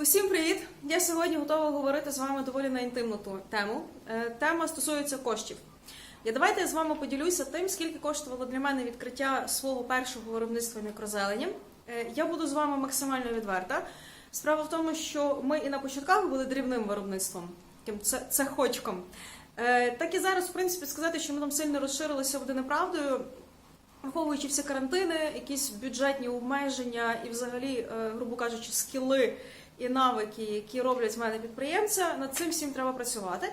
Усім привіт! Я сьогодні готова говорити з вами доволі на інтимну тему. Е, Тема стосується коштів. Я давайте з вами поділюся тим, скільки коштувало для мене відкриття свого першого виробництва мікрозелені. Е, Я буду з вами максимально відверта. Справа в тому, що ми і на початках були дрібним виробництвом, це- цехочком. Е, Так і зараз, в принципі, сказати, що ми там сильно розширилися, буде неправдою. Враховуючи всі карантини, якісь бюджетні обмеження і, взагалі, грубо кажучи, скіли і навики, які роблять з мене підприємця, над цим всім треба працювати.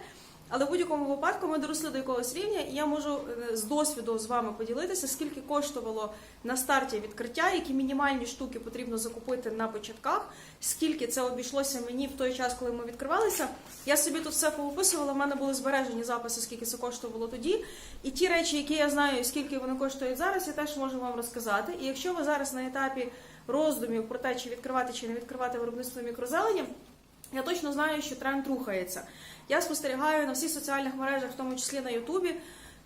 Але в будь-якому випадку ми доросли до якогось рівня, і я можу е, з досвіду з вами поділитися, скільки коштувало на старті відкриття, які мінімальні штуки потрібно закупити на початках, скільки це обійшлося мені в той час, коли ми відкривалися. Я собі тут все повиписувала, в мене були збережені записи, скільки це коштувало тоді. І ті речі, які я знаю, скільки вони коштують зараз, я теж можу вам розказати. І якщо ви зараз на етапі роздумів про те, чи відкривати чи не відкривати виробництво мікрозелені, я точно знаю, що тренд рухається. Я спостерігаю на всіх соціальних мережах, в тому числі на Ютубі,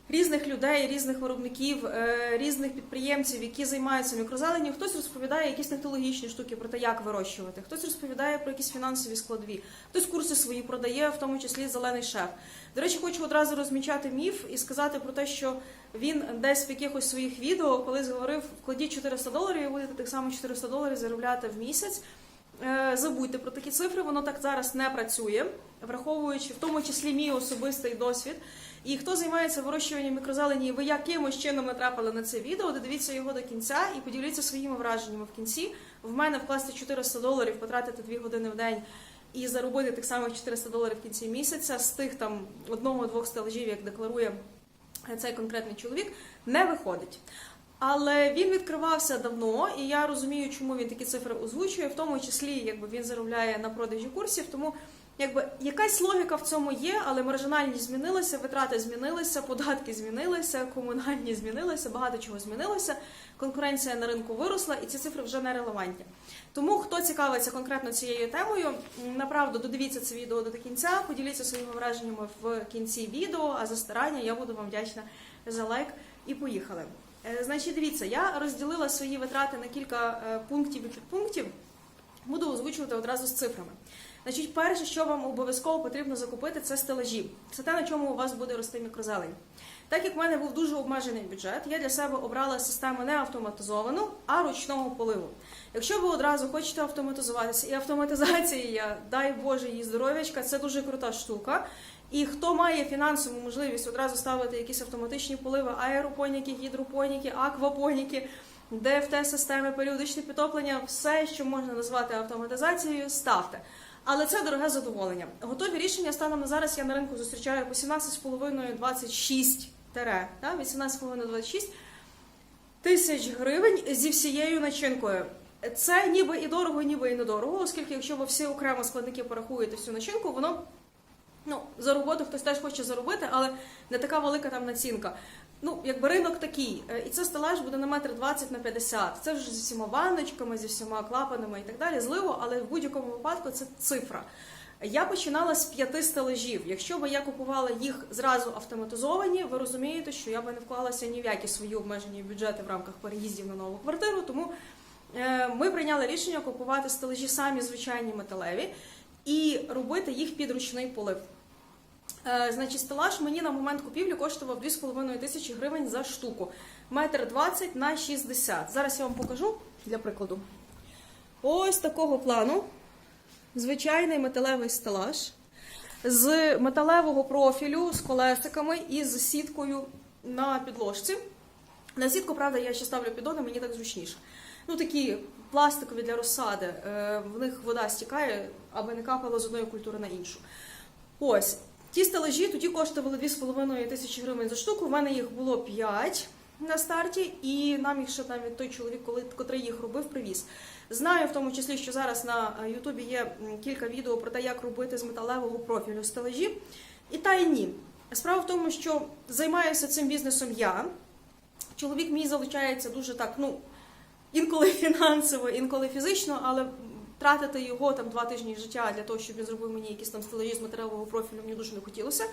різних людей, різних виробників, е, різних підприємців, які займаються мікрозеленню. Хтось розповідає якісь технологічні штуки про те, як вирощувати, хтось розповідає про якісь фінансові складові, хтось курси свої продає, в тому числі зелений шеф. До речі, хочу одразу розмічати міф і сказати про те, що він десь в якихось своїх відео колись говорив: вкладіть 400 доларів і будете так само 400 доларів заробляти в місяць. Е, Забудьте про такі цифри, воно так зараз не працює, враховуючи в тому числі мій особистий досвід. І хто займається вирощуванням мікрозелені, ви якимось чином натрапили на це відео, додивіться його до кінця і поділіться своїми враженнями в кінці. В мене вкласти 400 доларів, потратити 2 години в день і заробити так само 400 доларів в кінці місяця з тих там одного-двох стелажів, як декларує цей конкретний чоловік, не виходить. Але він відкривався давно, і я розумію, чому він такі цифри озвучує, в тому числі якби він заробляє на продажі курсів. Тому якби якась логіка в цьому є, але маржинальність змінилася, витрати змінилися, податки змінилися, комунальні змінилися, багато чого змінилося. Конкуренція на ринку виросла, і ці цифри вже не релевантні. Тому хто цікавиться конкретно цією темою, направду додивіться це відео до кінця, поділіться своїми враженнями в кінці відео. А за старання я буду вам вдячна за лайк і поїхали. Е, Значить, дивіться, я розділила свої витрати на кілька е, пунктів і підпунктів. Буду озвучувати одразу з цифрами. Значить, перше, що вам обов'язково потрібно закупити, це стелажі. Це те, на чому у вас буде рости мікрозелень. Так як в мене був дуже обмежений бюджет, я для себе обрала систему не автоматизовану, а ручного поливу. Якщо ви одразу хочете автоматизуватися, і автоматизація, дай Боже, її здоров'ячка, це дуже крута штука. І хто має фінансову можливість одразу ставити якісь автоматичні поливи, аеропоніки, гідропоніки, аквапоніки, ДФТ-системи, періодичне підтоплення, все, що можна назвати автоматизацією, ставте. Але це дороге задоволення. Готові рішення станом на зараз я на ринку зустрічаю по 17,5-26 тере, да, 18,5-26 тисяч гривень зі всією начинкою. Це ніби і дорого, ніби і недорого, оскільки якщо ви всі окремо складники порахуєте всю начинку, воно ну, за роботу хтось теж хоче заробити, але не така велика там націнка. Ну, якби ринок такий, Е, і це стелаж буде на метр 20 на 50. Це вже зі всіма ванночками, зі всіма клапанами і так далі. Зливо, але в будь-якому випадку це цифра. Я починала з п'яти стелажів. Якщо би я купувала їх зразу автоматизовані, ви розумієте, що я би не вклалася ні в які свої обмежені бюджети в рамках переїздів на нову квартиру. Тому е, ми прийняли рішення купувати стелажі самі звичайні металеві і робити їх під ручний полив. Е, Значить, стелаж мені на момент купівлі коштував 2,5 тисячі гривень за штуку. Метр 20 на 60. Зараз я вам покажу для прикладу. Ось такого плану. Звичайний металевий стелаж з металевого профілю, з колесиками і з сіткою на підложці. На сітку, правда, я ще ставлю піддони, мені так зручніше. Ну, такі пластикові для розсади. Е, В них вода стікає, аби не капало з одної культури на іншу. Ось. Ті стелажі тоді коштували 2,5 тисячі гривень за штуку. У мене їх було 5 на старті, і нам їх ще навіть той чоловік, коли котрий їх робив, привіз. Знаю в тому числі, що зараз на е, Ютубі є кілька відео про те, як робити з металевого профілю стелажі. І та і ні. Справа в тому, що займаюся цим бізнесом я. Чоловік мій залучається дуже так, ну інколи фінансово, інколи фізично, але тратити його там два тижні життя для того, щоб він зробив мені якісь там стелажі з матеріалового профілю, мені дуже не хотілося.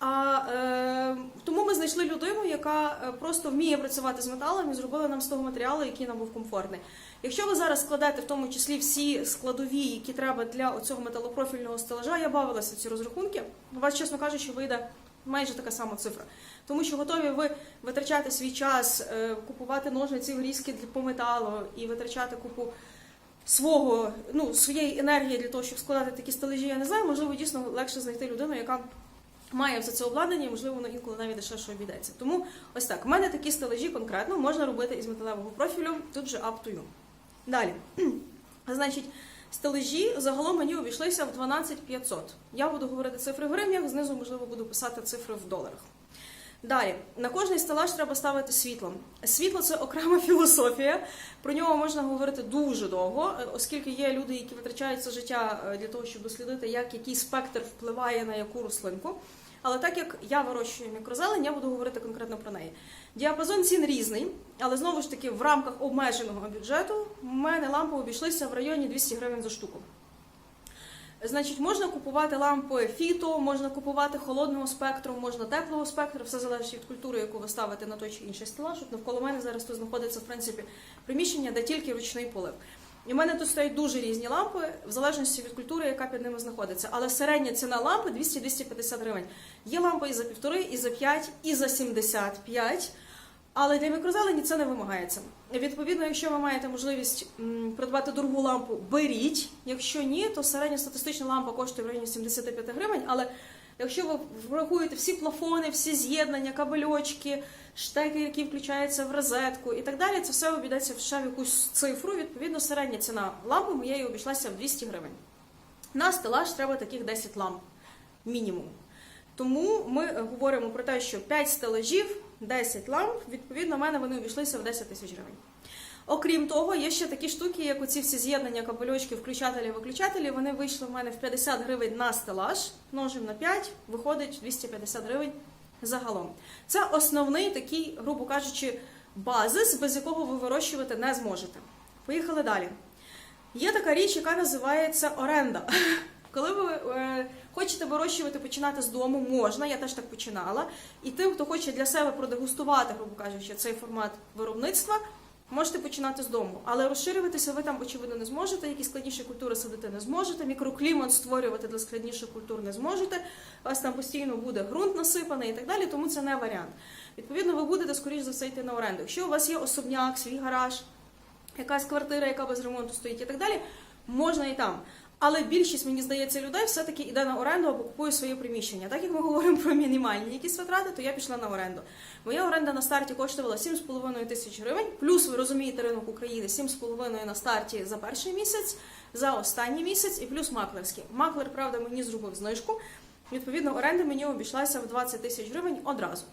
А е, тому ми знайшли людину, яка е, просто вміє працювати з металом і зробила нам з того матеріалу, який нам був комфортний. Якщо ви зараз складете в тому числі всі складові, які треба для цього металопрофільного стелажа, я бавилася ці розрахунки. У вас, чесно кажучи, вийде майже така сама цифра. Тому що готові ви витрачати свій час, е, купувати ножниці врізки по металу і витрачати купу свого, ну, своєї енергії для того, щоб складати такі стележі, я не знаю, можливо, дійсно легше знайти людину, яка має все це обладнання, і, можливо, воно інколи навіть дешевше обійдеться. Тому ось так, у мене такі стележі конкретно можна робити із металевого профілю, тут вже up to you. Далі. Значить, стележі загалом мені обійшлися в 12 500. Я буду говорити цифри в гривнях, знизу, можливо, буду писати цифри в доларах. Далі, на кожний стелаж треба ставити світло. Світло це окрема філософія. Про нього можна говорити дуже довго, е, оскільки є люди, які витрачають це життя е, для того, щоб дослідити, як який спектр впливає на яку рослинку. Але так як я вирощую мікрозелень, я буду говорити конкретно про неї. Діапазон цін різний, але знову ж таки в рамках обмеженого бюджету в мене лампи обійшлися в районі 200 гривень за штуку. Значить, можна купувати лампи фіто, можна купувати холодного спектру, можна теплого спектру, все залежить від культури, яку ви ставите на той чи інший стелаж. От навколо мене зараз тут знаходиться в принципі приміщення, де тільки ручний полив. І в мене тут стоять дуже різні лампи, в залежності від культури, яка під ними знаходиться. Але середня ціна лампи 200-250 гривень. Є лампи і за півтори, і за 5, і за 75. Але для мікрозелені це не вимагається. Відповідно, якщо ви маєте можливість придбати дорогу лампу, беріть. Якщо ні, то середня статистична лампа коштує в районі 75 гривень. Але якщо ви врахуєте всі плафони, всі з'єднання, кабельочки, штеки, які включаються в розетку і так далі, це все обійдеться ще в якусь цифру. Відповідно, середня ціна лампи моєї обійшлася в 200 гривень. На стелаж треба таких 10 ламп мінімум. Тому ми говоримо про те, що 5 стелажів, 10 ламп, відповідно, в мене вони обійшлися в 10 тисяч гривень. Окрім того, є ще такі штуки, як оці всі з'єднання кабельочки, включателі, виключателі. Вони вийшли в мене в 50 гривень на стелаж, множимо на 5, виходить 250 гривень загалом. Це основний такий, грубо кажучи, базис, без якого ви вирощувати не зможете. Поїхали далі. Є така річ, яка називається оренда. Коли ви е, хочете вирощувати, починати з дому, можна, я теж так починала. І тим, хто хоче для себе продегустувати, грубо кажучи, цей формат виробництва, можете починати з дому. Але розширюватися ви там, очевидно, не зможете, якісь складніші культури садити не зможете, мікроклімат створювати для складніших культур не зможете, у вас там постійно буде ґрунт насипаний і так далі, тому це не варіант. Відповідно, ви будете, скоріш за все, йти на оренду. Якщо у вас є особняк, свій гараж, якась квартира, яка без ремонту стоїть і так далі, можна і там. Але більшість, мені здається, людей все-таки йде на оренду або купує своє приміщення. Так як ми говоримо про мінімальні якісь витрати, то я пішла на оренду. Моя оренда на старті коштувала 7,5 тисяч гривень. Плюс ви розумієте ринок України 7,5 на старті за перший місяць, за останній місяць і плюс маклерський. Маклер, правда, мені зробив знижку. Відповідно, оренда мені обійшлася в 20 тисяч гривень одразу.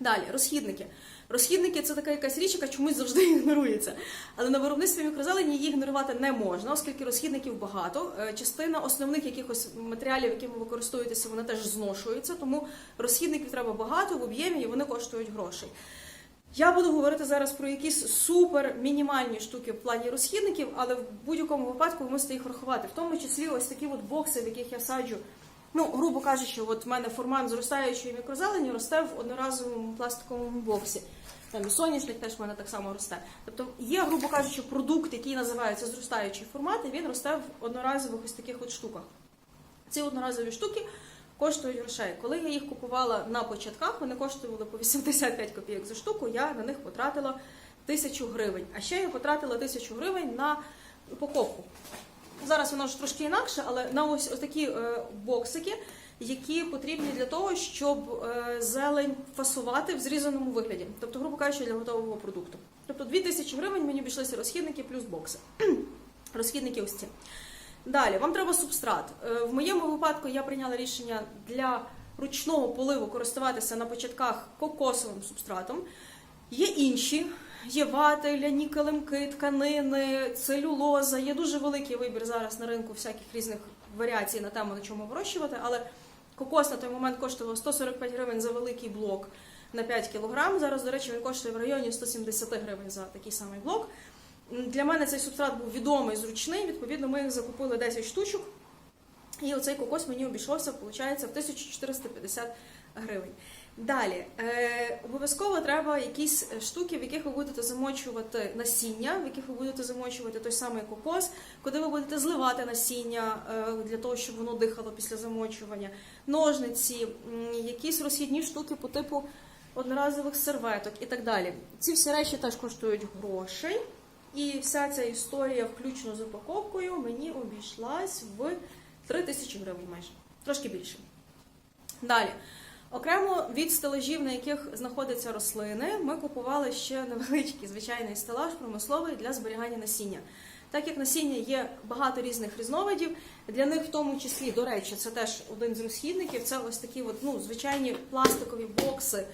Далі, розхідники. Розхідники це така якась річ, яка чомусь завжди ігнорується. Але на виробництві мікрозелені її ігнорувати не можна, оскільки розхідників багато. Е, Частина основних якихось матеріалів, якими ви користуєтеся, вони теж зношуються, тому розхідників треба багато в об'ємі і вони коштують грошей. Я буду говорити зараз про якісь супер мінімальні штуки в плані розхідників, але в будь-якому випадку ви мусите їх врахувати. В тому числі ось такі от бокси, в яких я саджу. Ну, грубо кажучи, от в мене формат зростаючої мікрозелені росте в одноразовому пластиковому боксі. Там соняшник теж в мене так само росте. Тобто є, грубо кажучи, продукт, який називається зростаючий формат, і він росте в одноразових ось таких от штуках. Ці одноразові штуки коштують грошей. Коли я їх купувала на початках, вони коштували по 85 копійок за штуку, я на них потратила тисячу гривень. А ще я потратила тисячу гривень на упаковку. Зараз воно ж трошки інакше, але на ось, ось такі е, боксики, які потрібні для того, щоб е, зелень фасувати в зрізаному вигляді. Тобто, грубо кажучи, для готового продукту. Тобто 2000 гривень мені обійшлися розхідники плюс бокси. розхідники ось ці. Далі, вам треба субстрат. Е, В моєму випадку я прийняла рішення для ручного поливу користуватися на початках кокосовим субстратом. Є інші, є вати, ляні килимки, тканини, целюлоза. Є дуже великий вибір зараз на ринку всяких різних варіацій на тему, на чому вирощувати. Але кокос на той момент коштував 145 гривень за великий блок на 5 кг. Зараз, до речі, він коштує в районі 170 гривень за такий самий блок. Для мене цей субстрат був відомий, зручний. Відповідно, ми їх закупили 10 штучок. І оцей кокос мені обійшовся, виходить, в 1450 гривень. Далі е, обов'язково треба якісь штуки, в яких ви будете замочувати насіння, в яких ви будете замочувати той самий кокос, куди ви будете зливати насіння е, для того, щоб воно дихало після замочування, ножниці, якісь розхідні штуки по типу одноразових серветок і так далі. Ці всі речі теж коштують грошей. І вся ця історія, включно з упаковкою, мені обійшлась в 3 тисячі гривень майже, трошки більше. Далі. Окремо від стелажів, на яких знаходяться рослини, ми купували ще невеличкий звичайний стелаж промисловий для зберігання насіння. Так як насіння є багато різних різновидів, для них в тому числі, до речі, це теж один з розхідників. Це ось такі от, ну, звичайні пластикові бокси,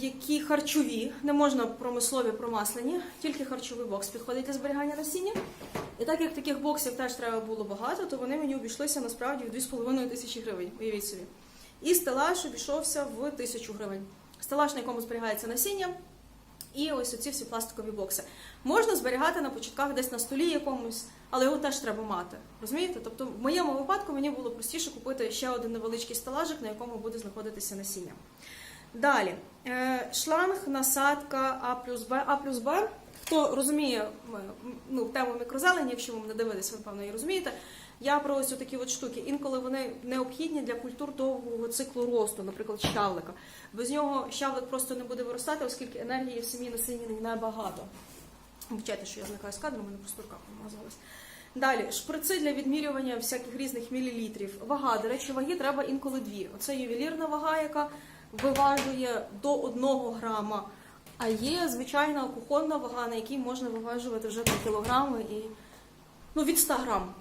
які харчові, не можна промислові промаслені, тільки харчовий бокс підходить для зберігання насіння. І так як таких боксів теж треба було багато, то вони мені обійшлися насправді в 2,5 тисячі гривень. Уявіть собі. І стелаж обійшовся в тисячу гривень. Стелаж, на якому зберігається насіння, і ось оці всі пластикові бокси. Можна зберігати на початках десь на столі якомусь, але його теж треба мати. Розумієте? Тобто, в моєму випадку мені було простіше купити ще один невеличкий стелажик, на якому буде знаходитися насіння. Далі, Е, шланг, насадка А плюс Б. А плюс Б. Хто розуміє ну, тему мікрозелені, якщо ви мене дивитесь, ви певно її розумієте. Я про ось такі от штуки. Інколи вони необхідні для культур довгого циклу росту, наприклад, щавлика. Без нього щавлик просто не буде виростати, оскільки енергії в самій насінні небагато. Вибачайте, що я зникаю з кадру, мене просто рука помазалась. Далі, шприци для відмірювання всяких різних мілілітрів. Вага, до речі, ваги треба інколи дві. Оце ювелірна вага, яка виважує до 1 грама. А є звичайна кухонна вага, на якій можна виважувати вже 3 кілограми і ну, від 100 грам.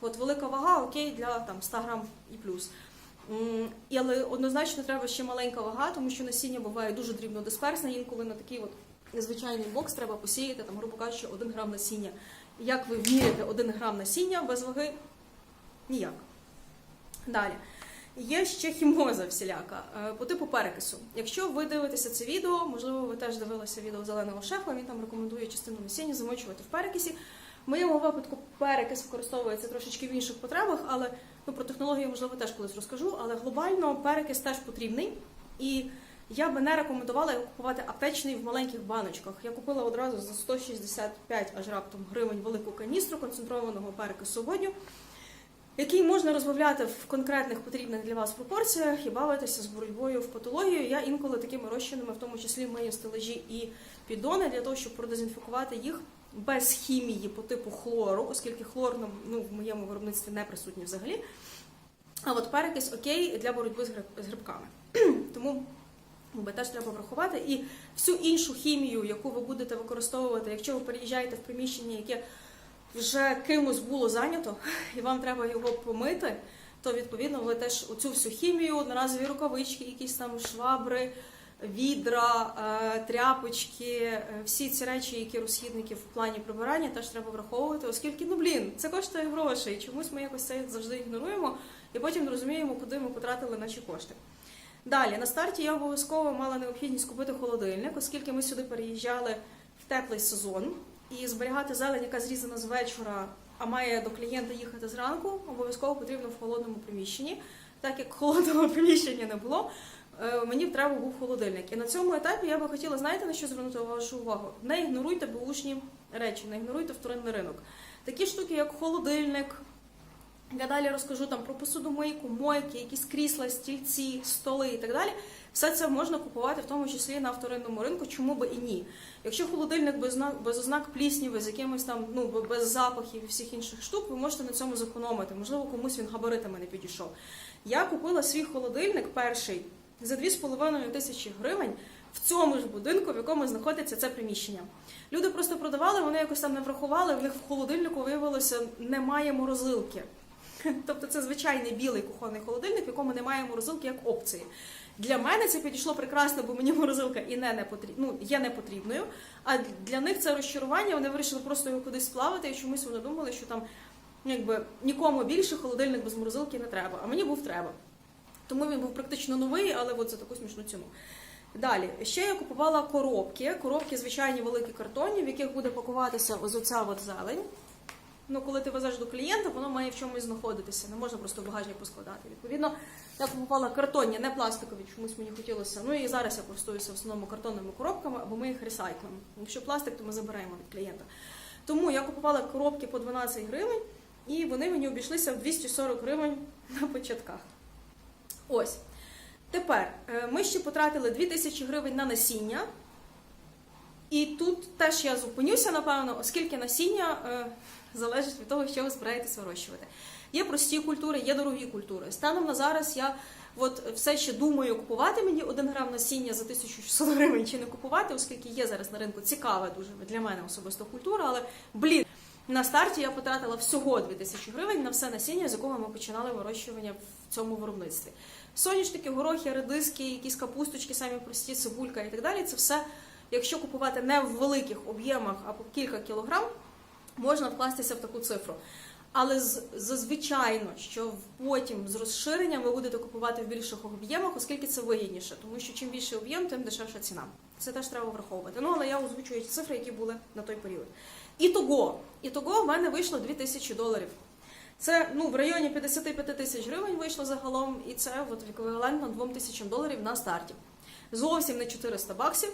От велика вага, окей, для там 100 грам і плюс. Але однозначно треба ще маленька вага, тому що насіння буває дуже дрібно дисперсне. Інколи на такий от незвичайний бокс треба посіяти, там, грубо кажучи, 1 грам насіння. Як ви вміряєте 1 грам насіння без ваги? Ніяк. Далі. Є ще хімоза всіляка е, по типу перекису. Якщо ви дивитеся це відео, можливо, ви теж дивилися відео зеленого шефа, він там рекомендує частину насіння замочувати в перекисі. Моєму випадку перекис використовується трошечки в інших потребах, але ну, про технологію, можливо, теж колись розкажу. Але глобально перекис теж потрібний. І я би не рекомендувала його купувати аптечний в маленьких баночках. Я купила одразу за 165 аж раптом гривень велику каністру концентрованого перекису водню, який можна розбавляти в конкретних потрібних для вас пропорціях і бавитися з боротьбою в патологію. Я інколи такими розчинами, в тому числі мию стелажі і піддони, для того, щоб продезінфікувати їх без хімії по типу хлору, оскільки хлор ну, в моєму виробництві не присутній взагалі. А от перекис окей для боротьби з гриб- з грибками. Тому якби, теж треба врахувати. І всю іншу хімію, яку ви будете використовувати, якщо ви переїжджаєте в приміщення, яке вже кимось було зайнято, і вам треба його помити, то відповідно ви теж оцю всю хімію, одноразові рукавички, якісь там швабри, відра, е, тряпочки, е, всі ці речі, які розхідники в плані прибирання, теж треба враховувати, оскільки, ну блін, це коштує грошей. Чомусь ми якось це завжди ігноруємо і потім розуміємо, куди ми потратили наші кошти. Далі, на старті я обов'язково мала необхідність купити холодильник, оскільки ми сюди переїжджали в теплий сезон, і зберігати зелень, яка зрізана з вечора, а має до клієнта їхати зранку, обов'язково потрібно в холодному приміщенні. Так як холодного приміщення не було, мені б треба був холодильник. І на цьому етапі я би хотіла, знаєте, на що звернути вашу увагу? Не ігноруйте бушні речі, не ігноруйте вторинний ринок. Такі штуки, як холодильник. Я далі розкажу там про посудомийку, мойки, якісь крісла, стільці, столи і так далі. Все це можна купувати в тому числі на вторинному ринку, чому би і ні. Якщо холодильник без без ознак плісніви, з якимось там ну без запахів і всіх інших штук, ви можете на цьому зекономити. Можливо, комусь він габаритами не підійшов. Я купила свій холодильник перший за 2,5 тисячі гривень в цьому ж будинку, в якому знаходиться це приміщення. Люди просто продавали, вони якось там не врахували. В них в холодильнику виявилося немає морозилки. Тобто це звичайний білий кухонний холодильник, в якому немає морозилки як опції. Для мене це підійшло прекрасно, бо мені морозилка і не, не потріб... ну, є непотрібною. А для них це розчарування, вони вирішили просто його кудись сплавити, і чомусь вони думали, що там якби нікому більше холодильник без морозилки не треба. А мені був треба. Тому він був практично новий, але от за таку смішну ціну. Далі, ще я купувала коробки. Коробки, звичайні великі картонні, в яких буде пакуватися ось оця от зелень. ну, коли ти везеш до клієнта, воно має в чомусь знаходитися. Не можна просто в багажник поскладати. Відповідно, я купувала картонні, не пластикові, чомусь мені хотілося. Ну і зараз я користуюся в основному картонними коробками, або ми їх ресайклимо. Якщо пластик, то ми забираємо від клієнта. Тому я купувала коробки по 12 гривень, і вони мені обійшлися в 240 гривень на початках. Ось. Тепер е, ми ще потратили 2000 гривень на насіння. І тут теж я зупинюся, напевно, оскільки насіння е, залежить від того, що ви збираєтесь вирощувати. Є прості культури, є дорогі культури. Станом на зараз я от все ще думаю, купувати мені один грам насіння за 1600 гривень чи не купувати, оскільки є зараз на ринку цікава дуже для мене особисто культура, але блін. На старті я потратила всього 2000 гривень на все насіння, з якого ми починали вирощування в цьому виробництві. Соняшники, горохи, редиски, якісь капусточки, самі прості, цибулька і так далі. Це все, якщо купувати не в великих об'ємах, а по кілька кілограм, можна вкластися в таку цифру. Але зазвичайно, що потім з розширенням ви будете купувати в більших об'ємах, оскільки це вигідніше, тому що чим більший об'єм, тим дешевша ціна. Це теж треба враховувати. Ну але я озвучую цифри, які були на той період. Ітого, ітого в мене вийшло 2000 доларів. Це ну в районі 55 тисяч гривень вийшло загалом, і це от еквівалентно 2 тисячам доларів на старті. Зовсім не 400 баксів.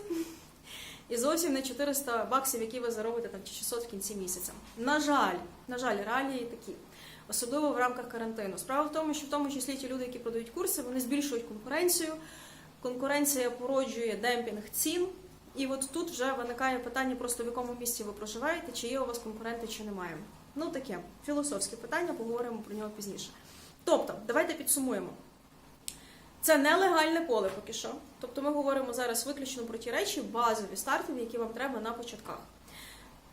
І зовсім не 400 баксів, які ви заробите там чи 600 в кінці місяця. На жаль, на жаль, реалії такі, особливо в рамках карантину. Справа в тому, що в тому числі ті люди, які продають курси, вони збільшують конкуренцію. Конкуренція породжує демпінг цін. І от тут вже виникає питання просто в якому місці ви проживаєте, чи є у вас конкуренти, чи немає. Ну таке філософське питання, поговоримо про нього пізніше. Тобто, давайте підсумуємо. Це нелегальне поле поки що. Тобто ми говоримо зараз виключно про ті речі, базові стартові, які вам треба на початках.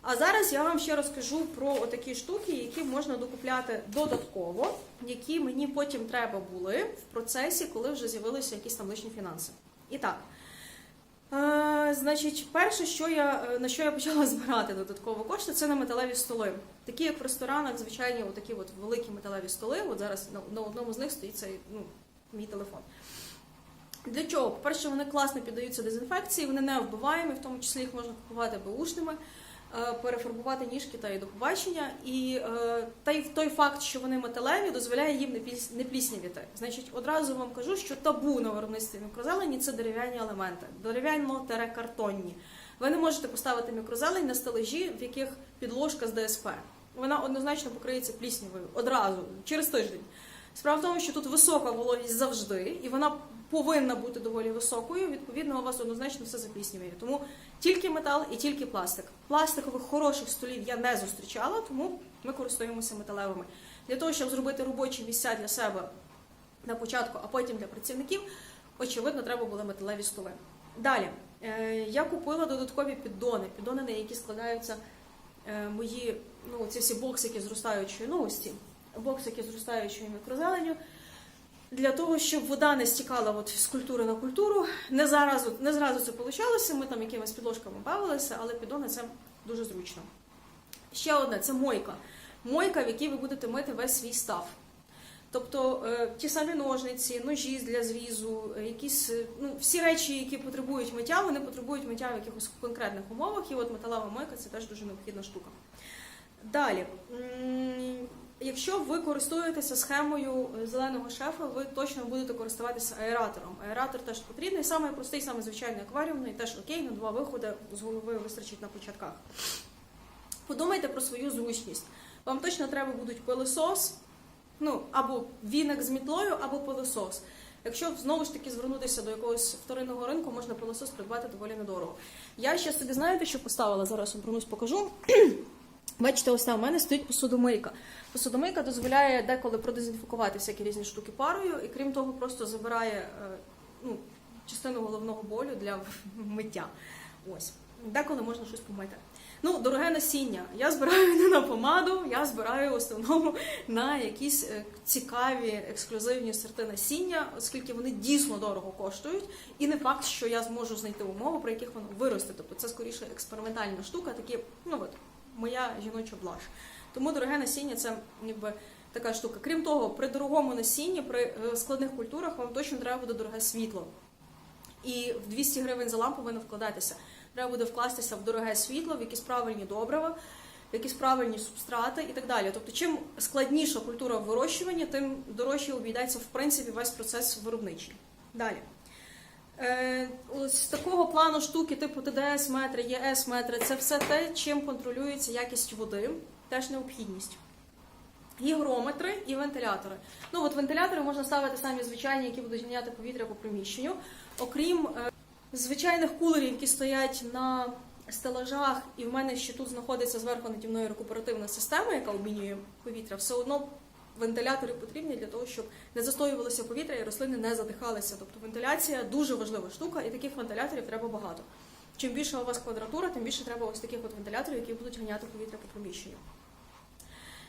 А зараз я вам ще розкажу про такі штуки, які можна докупляти додатково, які мені потім треба були в процесі, коли вже з'явилися якісь там лишні фінанси. І так, е, значить, перше, що я, е, на що я почала збирати додатково кошти, це на металеві столи. Такі, як в ресторанах, звичайні, отакі от великі металеві столи. От зараз на, на одному з них стоїть цей ну, мій телефон. Для чого? По-перше, вони класно піддаються дезінфекції, вони не вбиваємі, в тому числі їх можна купувати беушними, е, перефарбувати ніжки та й до побачення. І е, та й той факт, що вони металеві, дозволяє їм не пліснявіти. Значить, одразу вам кажу, що табу на виробництві мікрозелені це дерев'яні елементи, дерев'яно-картонні. Ви не можете поставити мікрозелень на стележі, в яких підложка з ДСП. Вона однозначно покриється пліснявою одразу через тиждень. Справа в тому, що тут висока вологість завжди, і вона повинна бути доволі високою. Відповідно, у вас однозначно все запліснює. Тому тільки метал і тільки пластик. Пластикових хороших столів я не зустрічала, тому ми користуємося металевими. Для того, щоб зробити робочі місця для себе на початку, а потім для працівників, очевидно, треба були металеві столи. Далі е, я купила додаткові піддони, піддони, на які складаються е, мої ну, ці всі боксики зростаючої ну, боксики зростаючою мікрозеленю. Для того, щоб вода не стікала от з культури на культуру. Не зразу, не зразу це вийшло, ми там якимись підложками бавилися, але піддони це дуже зручно. Ще одне це мойка. Мойка, в якій ви будете мити весь свій став. Тобто е, ті самі ножниці, ножі для зрізу, е, якісь е, ну, всі речі, які потребують миття, вони потребують миття в якихось конкретних умовах, і от металева мойка це теж дуже необхідна штука. Далі, якщо ви користуєтеся схемою е, зеленого шефа, ви точно будете користуватися аератором. Аератор теж потрібний, саме простий, саме звичайний акваріумний, теж окей, на два виходи з голови вистачить на початках. Подумайте про свою зручність. Вам точно треба будуть пилосос, ну або віник з мітлою, або пилосос. Якщо знову ж таки звернутися до якогось вторинного ринку, можна пилосос придбати доволі недорого. Я ще собі знаєте, що поставила зараз обернусь, покажу. Бачите, ось там у мене стоїть посудомийка. Посудомийка дозволяє деколи продезінфікувати всякі різні штуки парою, і крім того, просто забирає е, ну, частину головного болю для миття. Ось. Деколи можна щось помити. Ну, дороге насіння. Я збираю не на помаду, я збираю в основному на якісь е, цікаві ексклюзивні сорти насіння, оскільки вони дійсно дорого коштують, і не факт, що я зможу знайти умови, при яких воно виросте. Тобто це скоріше експериментальна штука, такі, ну от, моя жіноча блаш. Тому дороге насіння це якби така штука. Крім того, при дорогому насінні, при е, складних культурах вам точно треба буде дороге світло. І в 200 гривень за лампу ви не вкладатися. Треба буде вкластися в дороге світло, в якісь правильні добрива. в якісь правильні субстрати і так далі. Тобто, чим складніша культура в вирощуванні, тим дорожче обійдеться в принципі весь процес виробничий. Далі. Е, ось такого плану штуки, типу ТДС метри, ЄС метри, це все те, чим контролюється якість води, теж необхідність. Гігрометри і вентилятори. Ну от вентилятори можна ставити самі звичайні, які будуть ганяти повітря по приміщенню. Окрім е, звичайних кулерів, які стоять на стелажах, і в мене ще тут знаходиться зверху наді мною рекуперативна система, яка обмінює повітря, все одно вентилятори потрібні для того, щоб не застоювалося повітря і рослини не задихалися. Тобто вентиляція дуже важлива штука, і таких вентиляторів треба багато. Чим більше у вас квадратура, тим більше треба ось таких от вентиляторів, які будуть ганяти повітря по приміщенню.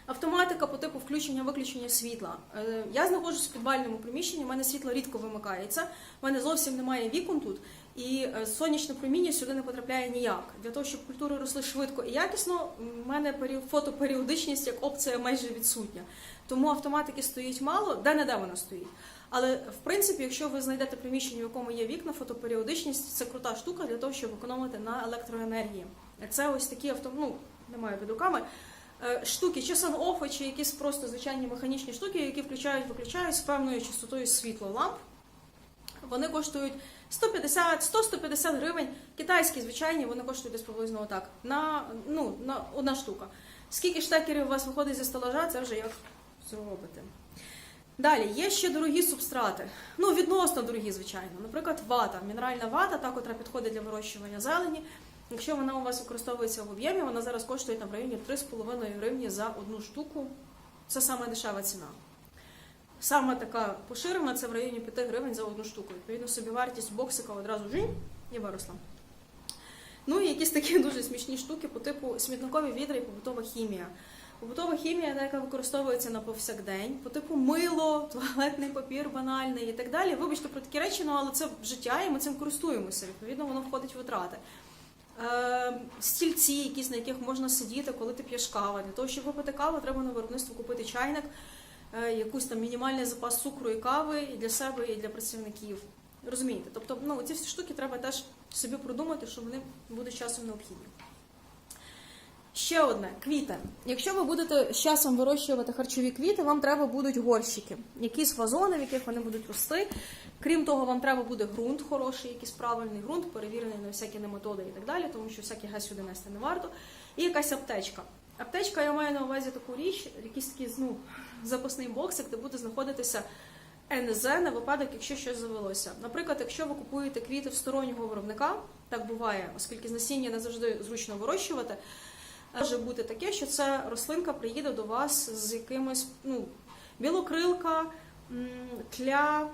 Автоматика по типу включення-виключення світла. Е, Я знаходжусь в підвальному приміщенні, у мене світло рідко вимикається, у мене зовсім немає вікон тут, і е, сонячне проміння сюди не потрапляє ніяк. Для того, щоб культури росли швидко і якісно, в мене фотоперіодичність як опція майже відсутня. Тому автоматики стоїть мало, де-не-де вона стоїть. Але в принципі, якщо ви знайдете приміщення, в якому є вікна, фотоперіодичність це крута штука для того, щоб економити на електроенергії. Це ось такі авто, ну, немає під руками. е, Штуки, чи сан-оффи, чи якісь просто звичайні механічні штуки, які включають, виключають з певною частотою світло ламп. Вони коштують 150, 100-150 гривень. Китайські звичайні, вони коштують десь приблизно отак. На, ну, на одна штука. Скільки штекерів у вас виходить зі стелажа, це вже як зробите. Далі є ще дорогі субстрати. Ну, відносно дорогі, звичайно. Наприклад, вата, мінеральна вата, та, котра підходить для вирощування зелені. Якщо вона у вас використовується в об'ємі, вона зараз коштує там в районі 3,5 гривні за одну штуку. Це саме дешева ціна. Саме така поширена це в районі 5 гривень за одну штуку. Відповідно, собівартість боксика одразу жінь і виросла. Ну і якісь такі дуже смішні штуки по типу смітникові відра і побутова хімія. Побутова хімія, яка використовується на повсякдень, по типу мило, туалетний папір банальний і так далі. Вибачте про такі речі, ну але це життя, і ми цим користуємося. Відповідно, воно входить в витрати. Е, стільці, якісь на яких можна сидіти, коли ти п'єш каву. Для того, щоб випити каву, треба на виробництво купити чайник, е, якусь там мінімальний запас цукру і кави і для себе, і для працівників. Розумієте? Тобто, ну ці всі штуки треба теж собі продумати, що вони будуть часом необхідні. Ще одне квіти. Якщо ви будете з часом вирощувати харчові квіти, вам треба будуть горщики, якісь вазони, в яких вони будуть рости. Крім того, вам треба буде ґрунт хороший, якийсь правильний ґрунт, перевірений на всякі нематоди і так далі, тому що всякий газ сюди нести не варто. І якась аптечка. Аптечка, я маю на увазі таку річ, якийсь такий ну, запасний боксик, де буде знаходитися НЗ на випадок, якщо щось завелося. Наприклад, якщо ви купуєте квіти в стороннього виробника, так буває, оскільки з насіння не завжди зручно вирощувати. Може бути таке, що ця рослинка приїде до вас з якимось ну, білокрилка, тля,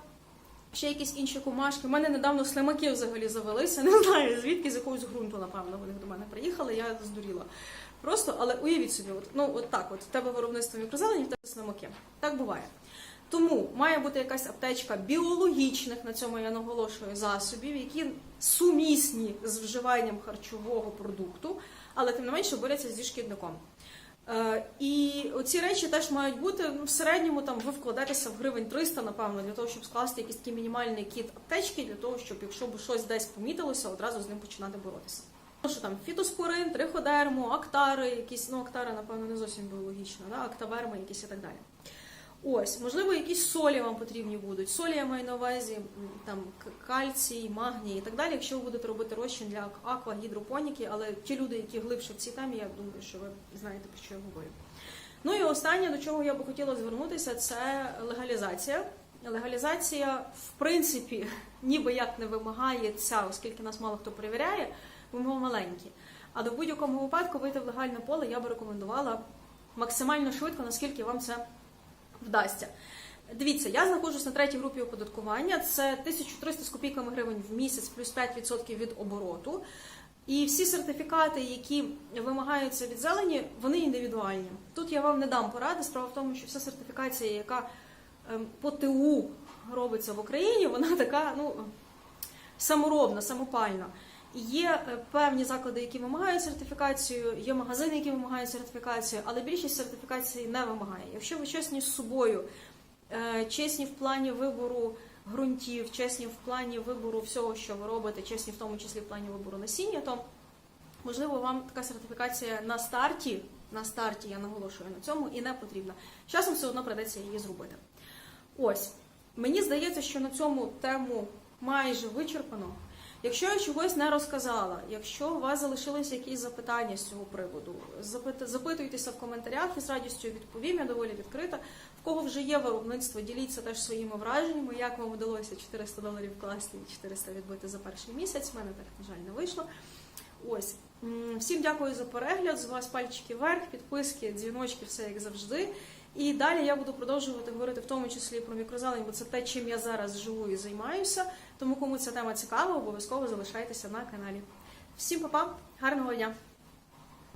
ще якісь інші комашки. У мене недавно слимаки взагалі завелися. Не знаю звідки з якогось ґрунту, напевно, вони до мене приїхали, я здуріла. Просто, але уявіть собі, от, ну от так, от в тебе виробництво мікрозелені, в тебе слимаки. Так буває. Тому має бути якась аптечка біологічних, на цьому я наголошую, засобів, які сумісні з вживанням харчового продукту, але тим не менше борються зі шкідником. Е, і оці речі теж мають бути ну, в середньому там ви вкладетеся в гривень 300, напевно, для того, щоб скласти якийсь такий мінімальний кіт аптечки, для того, щоб якщо б щось десь помітилося, одразу з ним починати боротися. Що там фітоспорин, триходерму, актари, якісь, ну актари, напевно, не зовсім біологічно, да? актаверми якісь і так далі. Ось, можливо, якісь солі вам потрібні будуть. Солі я маю на увазі там кальцій, магній і так далі. Якщо ви будете робити розчин для аквагідропоніки, але ті люди, які глибше в цій темі, я думаю, що ви знаєте про що я говорю. Ну і останнє, до чого я би хотіла звернутися, це легалізація. Легалізація, в принципі, ніби як не вимагається, оскільки нас мало хто перевіряє, вимоги маленькі. Але в будь-якому випадку вийти в легальне поле я би рекомендувала максимально швидко, наскільки вам це вдасться. Дивіться, я знаходжусь на третій групі оподаткування. Це 1300 з копійками гривень в місяць, плюс 5% від обороту. І всі сертифікати, які вимагаються від зелені, вони індивідуальні. Тут я вам не дам поради. Справа в тому, що вся сертифікація, яка ем, по ТУ робиться в Україні, вона така ну, саморобна, самопальна. Є е, певні заклади, які вимагають сертифікацію, є магазини, які вимагають сертифікацію, але більшість сертифікації не вимагає. Якщо ви чесні з собою, е, чесні в плані вибору ґрунтів, чесні в плані вибору всього, що ви робите, чесні в тому числі в плані вибору насіння, то можливо вам така сертифікація на старті на старті, я наголошую на цьому, і не потрібна. Часом все одно придеться її зробити. Ось, мені здається, що на цьому тему майже вичерпано. Якщо я чогось не розказала, якщо у вас залишилися якісь запитання з цього приводу, запитуйтеся в коментарях і з радістю відповім, я доволі відкрита. В кого вже є виробництво, діліться теж своїми враженнями, як вам вдалося 400 доларів вкласти і 400 відбити за перший місяць. У мене так, на жаль, не вийшло. Ось. Всім дякую за перегляд. З вас пальчики вверх, підписки, дзвіночки, все як завжди. І далі я буду продовжувати говорити в тому числі про мікрозелень, бо це те, чим я зараз живу і займаюся. Тому кому ця тема цікава, обов'язково залишайтеся на каналі. Всім па-па, гарного дня!